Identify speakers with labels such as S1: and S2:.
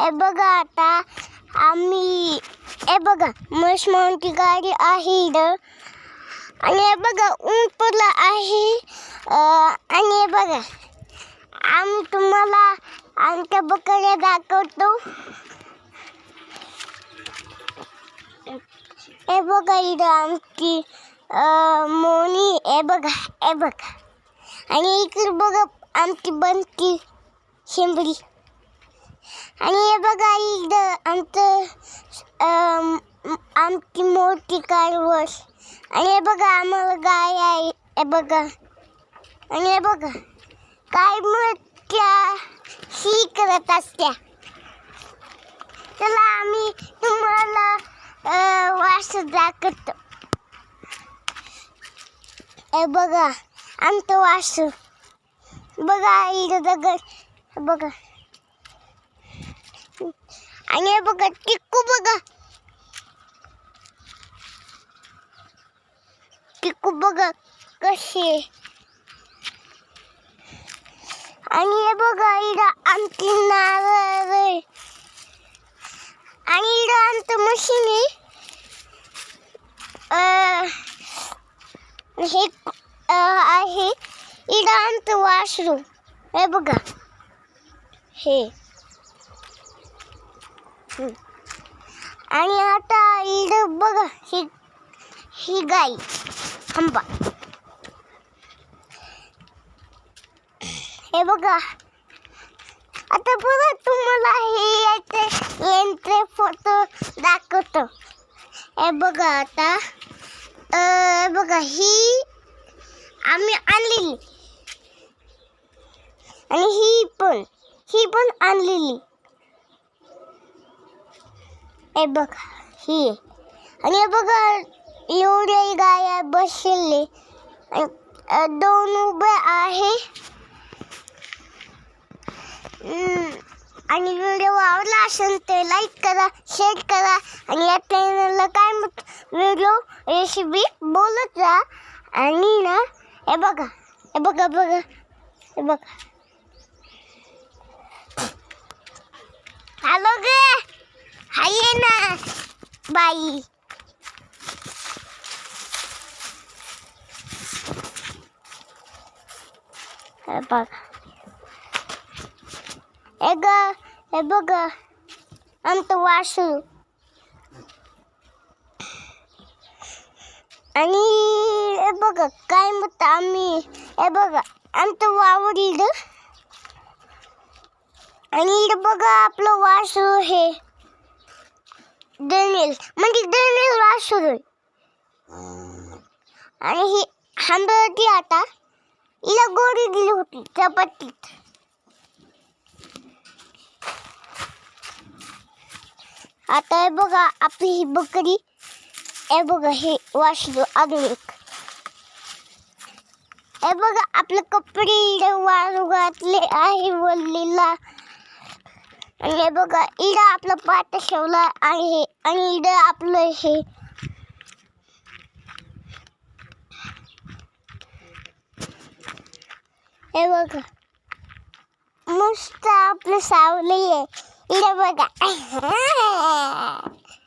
S1: हे बघा आता आम्ही हे बघा मश मोठी गाडी आहे इथं. आणि हे बघा ऊन पडलं आहे आणि हे बघा आम्ही तुम्हाला आमच्या बकऱ्या दाखवतो. हे बघा इथं आमची मोनी हे बघा हे बघा. आणि इकडे बघा आमची बनती शेंबडी. आणि हे बघा इथं आमचं आमची मोठी कारवस आणि हे बघा आम्हाला गाय आहे. हे बघा. आणि हे बघा काय मोठ्या शी करत असत्या. चला आम्ही तुम्हाला वास दाखवतो. हे बघा आमचं वास. बघा इथं दगड. बघा. आणि हे बघा टिक्कू बघा. टिक्कू बघा कशी आणि हे बघा इथं आमची नारळ आणि इथं आमचं मशीन आहे. हे आहे. इथं आमचं वाशरूम हे बघा. हे. आणि आता इथं बघा ही ही गाई. थांबा. हे बघा. आता बघा तुम्हाला हे याचे यांचे फोटो दाखवतो. हे बघा आता. बघा ही आम्ही आणलेली. आणि ही पण ही पण आणलेली. हे बघ ही. आणि हे बघा एवढे गाय बसलेले दोन उभे आहे. आणि व्हिडिओ आवडला असेल तर लाईक करा शेअर करा. आणि या चॅनलला काय मग व्हिडिओ रेसिपी बोलत जा. आणि ना हे बघा हे बघा बघा हे बघा. हॅलो गे आहे ना बाई. हे बघ. हे ग हे बघ आमचं वासू. आणि हे बघ काय म्हणतो आम्ही? हे बघा आमचं वावडील आणि बघ बघा आपलं वासू हे. दनेल म्हणजे दनेल वासरू आणि ही हांबळती आता हिला गोडी दिली होती चपातीत. आता हे बघा आपली ही बकरी. हे बघा हे वासरू अजून एक. हे बघा आपले कपडे वाळू घातले आहे वल्लीला. आणि हे बघा इडं आपलं पाट ठेवलं आहे आणि इडं आपलं हे. हे बघा मस्त आपलं सावली आहे. इडं बघा.